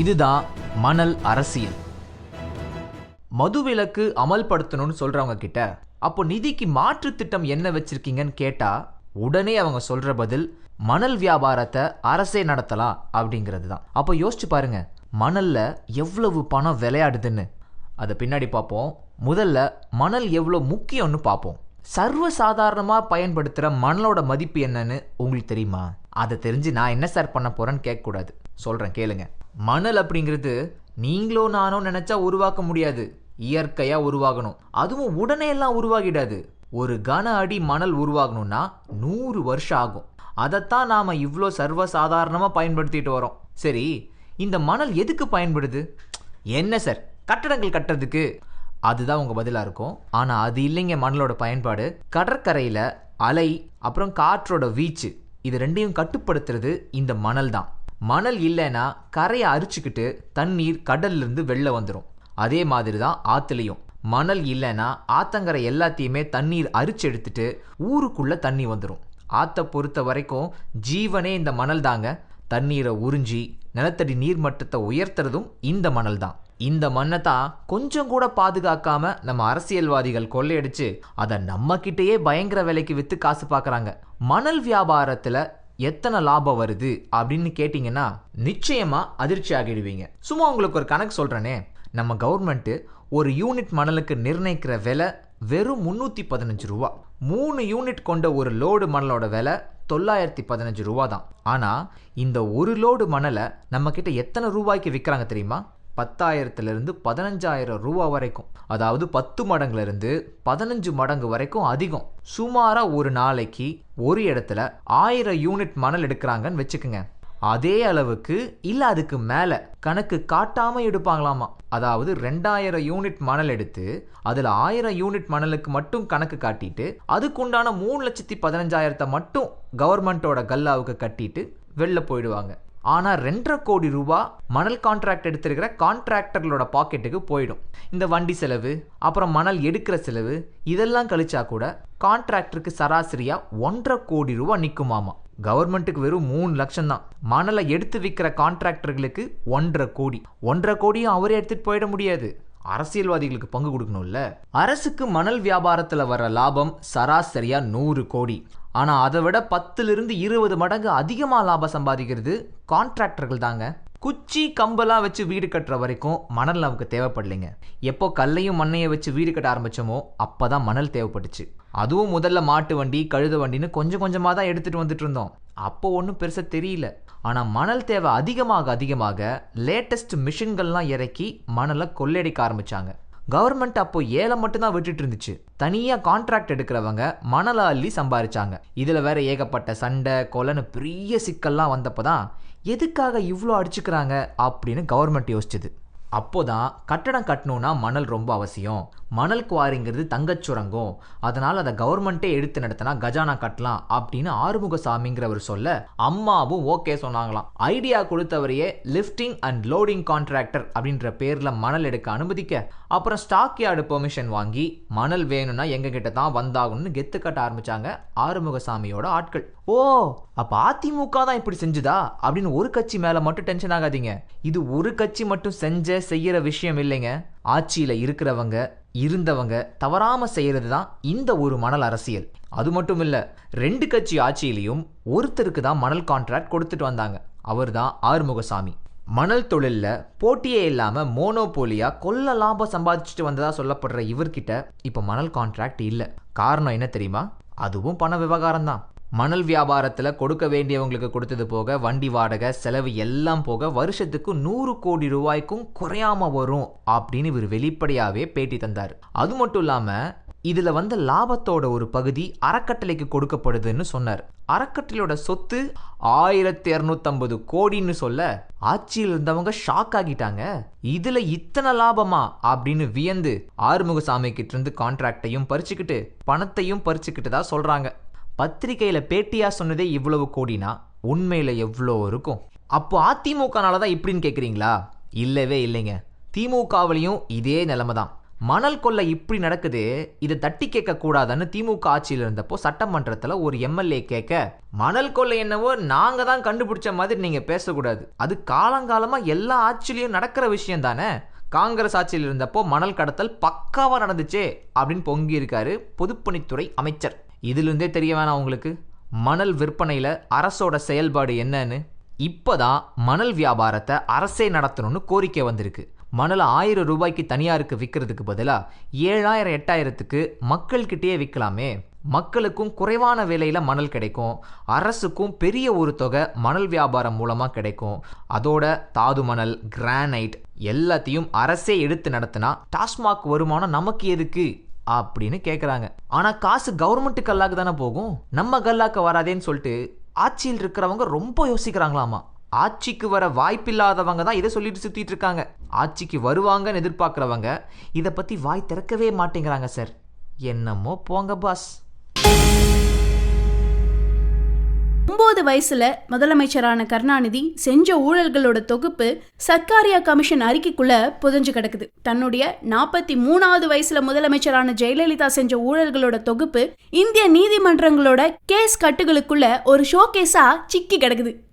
இதுதான் மணல் அரசியல். மதுவிலக்கு அமல்படுத்தணும்னு சொல்றவங்க கிட்ட அப்போ நிதிக்கு மாற்று திட்டம் என்ன வச்சிருக்கீங்கன்னு கேட்டா உடனே அவங்க சொல்ற பதில் மணல் வியாபாரத்தை அரசே நடத்தலாம் அப்படிங்கிறது தான் அப்போ யோசிச்சு பாருங்க மணல்ல எவ்வளவு பணம் விளையாடுதுன்னு. அதை பின்னாடி பார்ப்போம். முதல்ல மணல் எவ்வளோ முக்கியம்னு பார்ப்போம். சர்வ சாதாரணமாக பயன்படுத்துகிற மணலோட மதிப்பு என்னன்னு உங்களுக்கு தெரியுமா? அதை தெரிஞ்சு நான் என்ன சார் பண்ண போறேன்னு கேட்கக்கூடாது. சொல்கிறேன் கேளுங்க. மணல் அப்படிங்கிறது நீங்களோ நானோ நினைச்சா உருவாக்க முடியாது. இயற்கையா உருவாகணும். அதுவும் உடனே எல்லாம் உருவாகிடாது. ஒரு கன அடி மணல் உருவாகணும்னா நூறு வருஷம் ஆகும். அதைத்தான் நாம இவ்வளோ சர்வசாதாரணமாக பயன்படுத்திட்டு வரோம். சரி இந்த மணல் எதுக்கு பயன்படுது? என்ன சார்? கட்டடங்கள் கட்டுறதுக்கு? அதுதான் உங்க பதிலா இருக்கும். ஆனா அது இல்லைங்க மணலோட பயன்பாடு. கடற்கரையில அலை அப்புறம் காற்றோட வீச்சு இது ரெண்டையும் கட்டுப்படுத்துறது இந்த மணல் தான். மணல் இல்லைன்னா கரையை அரிச்சுக்கிட்டு தண்ணீர் கடல்லேருந்து வெளில வந்துடும் அதே மாதிரி தான் ஆற்றுலையும் மணல் இல்லைன்னா ஆத்தங்கரை எல்லாத்தையுமே தண்ணீர் அரிச்சு எடுத்துட்டு ஊருக்குள்ளே தண்ணி வந்துடும் ஆற்றை பொறுத்த வரைக்கும் ஜீவனே இந்த மணல் தாங்க. தண்ணீரை உறிஞ்சி நிலத்தடி நீர் மட்டத்தை உயர்த்துறதும் இந்த மணல் தான். இந்த மண்ணை தான் கொஞ்சம் கூட பாதுகாக்காம நம்ம அரசியல்வாதிகள் கொள்ளையடிச்சு அதை நம்ம கிட்டேயே பயங்கர விலைக்கு விற்று காசு பார்க்குறாங்க மணல் வியாபாரத்தில் எத்தனை லாபம் வருது அப்படின்னு கேட்டிங்கன்னா நிச்சயமாக அதிர்ச்சி ஆகிடுவீங்க. சும்மா உங்களுக்கு ஒரு கணக்கு சொல்கிறேனே நம்ம கவர்மெண்ட்டு ஒரு யூனிட் மணலுக்கு நிர்ணயிக்கிற விலை வெறும் முந்நூற்றி பதினஞ்சு ரூபா. மூணு யூனிட் கொண்ட ஒரு லோடு மணலோட விலை தொள்ளாயிரத்தி பதினஞ்சு ரூபா தான். ஆனால் இந்த ஒரு லோடு மணலை நம்மக்கிட்ட எத்தனை ரூபாய்க்கு விற்கிறாங்க தெரியுமா? பத்தாயிரத்துலேருந்து பதினஞ்சாயிரம் ரூபா வரைக்கும். அதாவது பத்து மடங்குலேருந்து பதினஞ்சு மடங்கு வரைக்கும் அதிகம். சுமாராக ஒரு நாளைக்கு ஒரு இடத்துல ஆயிரம் யூனிட் மணல் எடுக்கிறாங்கன்னு வச்சுக்கோங்க. அதே அளவுக்கு இல்ல அதுக்கு மேல கணக்கு காட்டாம எடுப்பாங்களாமா? அதாவது ரெண்டாயிரம் யூனிட் மணல் எடுத்து அதுல ஆயிரம் யூனிட் மணலுக்கு மட்டும் கணக்கு காட்டிட்டு அதுக்குண்டான மூணு லட்சத்தி பதினஞ்சாயிரத்தை மட்டும் கவர்மெண்ட்டோட கல்லாவுக்கு கட்டிட்டு வெளில போயிடுவாங்க. ஆனால் ரெண்டரை கோடி ரூபா மணல் கான்ட்ராக்ட் எடுத்திருக்கிற கான்ட்ராக்டர்களோட பாக்கெட்டுக்கு போயிடும். இந்த வண்டி செலவு அப்புறம் மணல் எடுக்கிற செலவு இதெல்லாம் கழிச்சா கூட கான்ட்ராக்டருக்கு சராசரியாக ஒன்றரை கோடி ரூபா நிற்குமாமா கவர்மெண்ட்டுக்கு வெறும் மூணு லட்சம் தான். மணலை எடுத்து விற்கிற கான்ட்ராக்டர்களுக்கு ஒன்றரை கோடி. ஒன்றரை கோடியும் அவரே எடுத்துட்டு போயிட முடியாது. அரசியல்வாதிகளுக்கு பங்கு கொடுக்கணும்ல. அரசுக்கு மணல் வியாபாரத்தில் வர லாபம் சராசரியாக நூறு கோடி. ஆனால் அதை விட பத்துலேருந்து இருபது மடங்கு அதிகமாக லாபம் சம்பாதிக்கிறது கான்ட்ராக்டர்கள் தாங்க குச்சி கம்பெல்லாம் வச்சு வீடு கட்டுற வரைக்கும் மணல் நமக்கு தேவைப்படலைங்க. எப்போ கல்லையும் மண்ணையும் வச்சு வீடு கட்ட ஆரம்பித்தமோ அப்போ தான் மணல் தேவைப்பட்டுச்சு. அதுவும் முதல்ல மாட்டு வண்டி கழுத வண்டின்னு கொஞ்சம் கொஞ்சமாக தான் எடுத்துகிட்டு வந்துட்டு இருந்தோம். அப்போ ஒன்றும் பெருசாக தெரியல. ஆனால் மணல் தேவை அதிகமாக அதிகமாக லேட்டஸ்ட் மிஷின்கள்லாம் இறக்கி மணலை கொள்ளையடிக்க ஆரம்பிச்சாங்க. கவர்மெண்ட் அப்போ ஏழை மட்டும்தான் விட்டுட்டு இருந்துச்சு. தனியா கான்ட்ராக்ட் எடுக்கிறவங்க மணலை அள்ளி சம்பாரிச்சாங்க. இதுல வேற ஏகப்பட்ட சண்டை கொலைன்னு பெரிய சிக்கல்லாம் வந்தப்பதான் எதுக்காக இவ்வளோ அடிச்சுக்கிறாங்க அப்படின்னு கவர்மெண்ட் யோசிச்சது. அப்போதான் கட்டடம் கட்டணும்னா மணல் ரொம்ப அவசியம். மணல் குவாரிங்கிறது தங்கச் சுரங்கம். அதனால் அதை கவர்மெண்ட்டே எடுத்து நடத்தினா கஜானா கட்டலாம் அப்படின்னு ஆறுமுகசாமிங்கிறவர் சொல்ல அம்மாவும் ஓகே சொன்னாங்களாம். ஐடியா கொடுத்தவரையே லிஃப்டிங் அண்ட் லோடிங் கான்ட்ராக்டர் அப்படின்ற பேரில் மணல் எடுக்க அனுமதிக்க. அப்புறம் ஸ்டாக் யார்டு பெர்மிஷன் வாங்கி மணல் வேணும்னா எங்ககிட்ட தான் வந்தாகணும்னு கெத்து கட்ட ஆரம்பிச்சாங்க ஆறுமுகசாமியோட ஆட்கள். ஓ அப்போ அதிமுக தான் இப்படி செஞ்சுதா அப்படின்னு ஒரு கட்சி மேலே மட்டும் டென்ஷன் ஆகாதீங்க. இது ஒரு கட்சி மட்டும் செஞ்ச செய்யற விஷயம் இல்லைங்க. ஆட்சியில இருக்கிறவங்க இருந்தவங்க தவறாம செய்யறது தான் இந்த ஒரு மணல் அரசியல். அது மட்டும் இல்ல ரெண்டு கட்சி ஆட்சியிலையும் ஒருத்தருக்கு தான் மணல் கான்ட்ராக்ட் கொடுத்துட்டு வந்தாங்க. அவர் தான் ஆறுமுகசாமி. மணல் தொழில்ல போட்டியே இல்லாம மோனோபோலியா கொல்ல லாபம் சம்பாதிச்சுட்டு வந்ததா சொல்லப்படுற இவர்கிட்ட இப்ப மணல் கான்ட்ராக்ட் இல்ல. காரணம் என்ன தெரியுமா? அதுவும் பண விவகாரம் தான். மணல் வியாபாரத்தில் கொடுக்க வேண்டியவங்களுக்கு கொடுத்தது போக வண்டி வாடகை செலவு எல்லாம் போக வருஷத்துக்கு நூறு கோடி ரூபாய்க்கும் குறையாம வரும் அப்படின்னு இவர் வெளிப்படையாவே பேட்டி தந்தார். அது மட்டும் இல்லாம இதுல வந்த லாபத்தோட ஒரு பகுதி அறக்கட்டளைக்கு கொடுக்கப்படுதுன்னு சொன்னார். அறக்கட்டளையோட சொத்து ஆயிரத்தி இரநூத்தம்பது கோடின்னு சொல்ல ஆட்சியில் இருந்தவங்க ஷாக் ஆகிட்டாங்க. இதுல இத்தனை லாபமா அப்படின்னு வியந்து ஆறுமுகசாமி கிட்ட இருந்து கான்ட்ராக்டையும் பறிச்சுக்கிட்டு பணத்தையும் பறிச்சுக்கிட்டு தான் சொல்றாங்க. பத்திரிகையில பேட்டியா சொன்னதே இவ்வளவு கோடினா உண்மையில எவ்வளோ இருக்கும்? அப்போ அதிமுகனால தான் இப்படின்னு கேட்குறீங்களா இல்லவே இல்லைங்க. திமுகவிலையும் இதே நிலைமை தான் மணல் கொள்ளை இப்படி நடக்குது இதை தட்டி கேட்க கூடாதுன்னு திமுக ஆட்சியில் இருந்தப்போ சட்டமன்றத்தில் ஒரு எம்எல்ஏ கேட்க மணல் கொள்ளை என்னவோ நாங்கள் தான் கண்டுபிடிச்ச மாதிரி நீங்கள் பேசக்கூடாது. அது காலங்காலமாக எல்லா ஆட்சியிலையும் நடக்கிற விஷயம் தானே? காங்கிரஸ் ஆட்சியில் இருந்தப்போ மணல் கடத்தல் பக்காவாக நடந்துச்சே அப்படின்னு பொங்கி இருக்காரு பொதுப்பணித்துறை அமைச்சர். இதிலிருந்தே தெரிய வேணாம் உங்களுக்கு. மணல் விற்பனையில் அரசோட செயல்பாடு என்னன்னு? இப்போ தான் மணல் வியாபாரத்தை அரசே நடத்தணும்னு கோரிக்கை வந்திருக்கு. மணலை ஆயிரம் ரூபாய்க்கு தனியாருக்கு விற்கிறதுக்கு பதிலாக ஏழாயிரம் எட்டாயிரத்துக்கு மக்கள்கிட்டயே விற்கலாமே மக்களுக்கும் குறைவான விலையில் மணல் கிடைக்கும். அரசுக்கும் பெரிய ஒரு தொகை மணல் வியாபாரம் மூலமாக கிடைக்கும். அதோட தாது மணல் கிரானைட் எல்லாத்தையும் அரசே எடுத்து நடத்தினா டாஸ்மாக் வருமானம் நமக்கு எதுக்கு? அப்படின்னு கேட்குறாங்க ஆனால் காசு கவர்மெண்ட்டு கல்லாக்கு தானே போகும்? நம்ம கல்லாக்க வராதேன்னு சொல்லிட்டு ஆட்சியில் இருக்கிறவங்க ரொம்ப யோசிக்கிறாங்களாமா? ஆட்சிக்கு வர வாய்ப்பில்லாதவங்க தான் இதை சொல்லிட்டு சுற்றிட்டு இருக்காங்க. ஆட்சிக்கு வருவாங்கன்னு எதிர்பார்க்குறவங்க இதை பற்றி வாய் திறக்கவே மாட்டேங்கிறாங்க சார் என்னமோ போங்க பாஸ் ஒன்பது வயசுல முதலமைச்சரான கருணாநிதி செஞ்ச ஊழல்களோட தொகுப்பு சர்க்காரியா கமிஷன் அறிக்கைக்குள்ள புதஞ்சு கிடக்குது. தன்னுடைய நாற்பத்தி மூணாவது வயசுல முதலமைச்சரான ஜெயலலிதா செஞ்ச ஊழல்களோட தொகுப்பு இந்திய நீதிமன்றங்களோட கேஸ் கட்டுகளுக்குள்ள ஒரு ஷோகேஸா சிக்கி கிடக்குது.